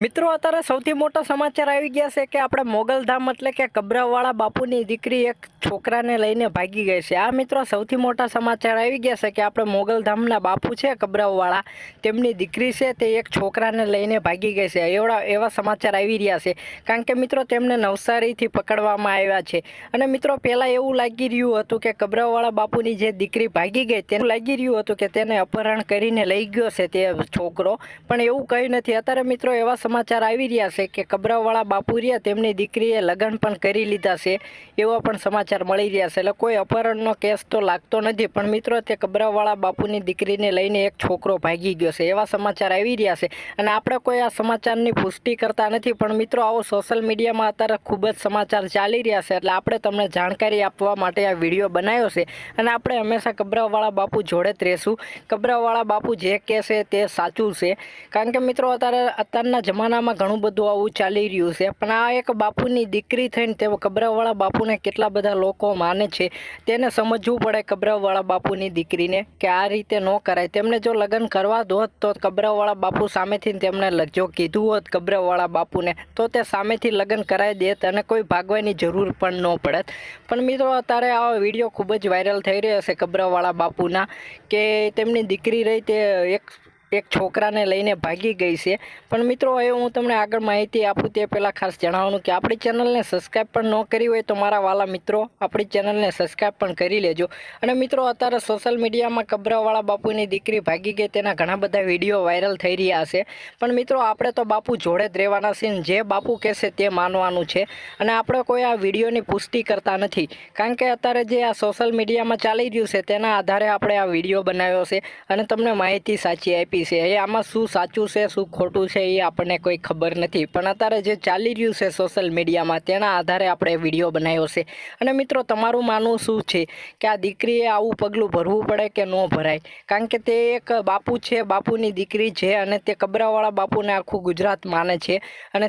મિત્રો, અત્યારે સૌથી મોટો સમાચાર આવી ગયા છે કે આપણે મોગલધામ એટલે કે કબરાવાળા બાપુની દીકરી એક છોકરાને લઈને ભાગી ગઈ છે. આ મિત્રો સૌથી મોટા સમાચાર આવી ગયા છે કે આપણે મોગલધામના બાપુ છે કબરાવવાળા તેમની દીકરી છે, તે એક છોકરાને લઈને ભાગી ગઈ છે. એવડા, એવા સમાચાર આવી રહ્યા છે. કારણ કે મિત્રો તેમને નવસારીથી પકડવામાં આવ્યા છે. અને મિત્રો પહેલાં એવું લાગી રહ્યું હતું કે કબરાવવાળા બાપુની જે દીકરી ભાગી ગઈ, તેને લાગી રહ્યું હતું કે તેને અપહરણ કરીને લઈ ગયો છે તે છોકરો. પણ એવું કંઈ નથી. અત્યારે મિત્રો એવા સમાચાર આવી રહ્યા છે કે કબરાવવાળા બાપુ રહ્યા, તેમની દીકરીએ લગ્ન પણ કરી લીધા છે. એવા પણ સમાચાર મળી રહ્યા છે. એટલે કોઈ અપહરણનો કેસ તો લાગતો નથી. પણ મિત્રો, તે કબરાવાળા બાપુની દીકરીને લઈને એક છોકરો ભાગી ગયો છે. એવા સમાચાર આવી રહ્યા છે. અને આપણે કોઈ આ સમાચારની પુષ્ટિ કરતા નથી. પણ મિત્રો, આવો સોશિયલ મીડિયામાં અત્યારે ખૂબ જ સમાચાર ચાલી રહ્યા છે. એટલે આપણે તમને જાણકારી આપવા માટે આ વીડિયો બનાવ્યો છે. અને આપણે હંમેશા કબરાવાળા બાપુ જોડે જ રહેશું. કબરાવાળા બાપુ જે કહેશે તે સાચું છે. કારણ કે મિત્રો, અત્યારે અત્યારના જમાનામાં ઘણું બધું આવું ચાલી રહ્યું છે. પણ આ એક બાપુની દીકરી થઈને તે કબરાવાળા બાપુને કેટલા બધા લોકો માને છે, તેને સમજવું પડે કબરાવાળા બાપુની દીકરીને કે આ રીતે ન કરાય. તેમને જો લગ્ન કરવા દોત તો કબરાવાળા બાપુ સામેથી તેમને જો કીધું હોત કબરાવાળા બાપુને, તો તે સામેથી લગ્ન કરાવી દેત અને કોઈ ભાગવાની જરૂર પણ ન પડત. પણ મિત્રો, અત્યારે આ વીડિયો ખૂબ જ વાયરલ થઈ રહ્યો છે કબરાવાળા બાપુના, કે તેમની દીકરી રહી તે એક એક છોકરાને લઈને ભાગી ગઈ છે. પણ મિત્રો, હવે હું તમને આગળ માહિતી આપું તે પહેલાં ખાસ જણાવવાનું કે આપણી ચેનલને સબસ્ક્રાઈબ પણ ન કરી હોય તો મારા વાલા મિત્રો આપણી ચેનલને સબસ્ક્રાઈબ પણ કરી લેજો. અને મિત્રો, અત્યારે સોશિયલ મીડિયામાં કબરાવાળા બાપુની દીકરી ભાગી ગઈ, તેના ઘણા બધા વીડિયો વાયરલ થઈ રહ્યા છે. પણ મિત્રો, આપણે તો બાપુ જોડે જ રહેવાના છે ને જે બાપુ કહેશે તે માનવાનું છે. અને આપણે કોઈ આ વિડીયોની પુષ્ટિ કરતા નથી. કારણ કે અત્યારે જે આ સોશિયલ મીડિયામાં ચાલી રહ્યું છે, તેના આધારે આપણે આ વીડિયો બનાવ્યો છે. અને તમને માહિતી સાચી આપી છે. એ આમાં શું સાચું છે, શું ખોટું છે એ આપણને કોઈ ખબર નથી. પણ અત્યારે જે ચાલી રહ્યું છે સોશિયલ મીડિયામાં તેના આધારે આપણે વીડિયો બનાવ્યો છે. અને મિત્રો, તમારું માનવું શું છે? કે આ દીકરીએ આવું પગલું ભરવું પડે કે ન ભરાય? કારણ કે તે એક બાપુ છે, બાપુની દીકરી છે અને તે કબરાવાળા બાપુને આખું ગુજરાત માને છે. અને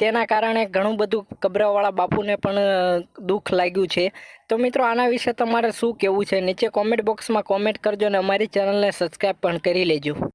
તેના કારણે ઘણું બધું કબરાવાળા બાપુને પણ દુઃખ લાગ્યું છે. તો મિત્રો, આના વિશે તમારે શું કહેવું છે? નીચે કોમેન્ટ બોક્સમાં કોમેન્ટ કરજો અને અમારી ચેનલને સબસ્ક્રાઈબ પણ કરી લેજો.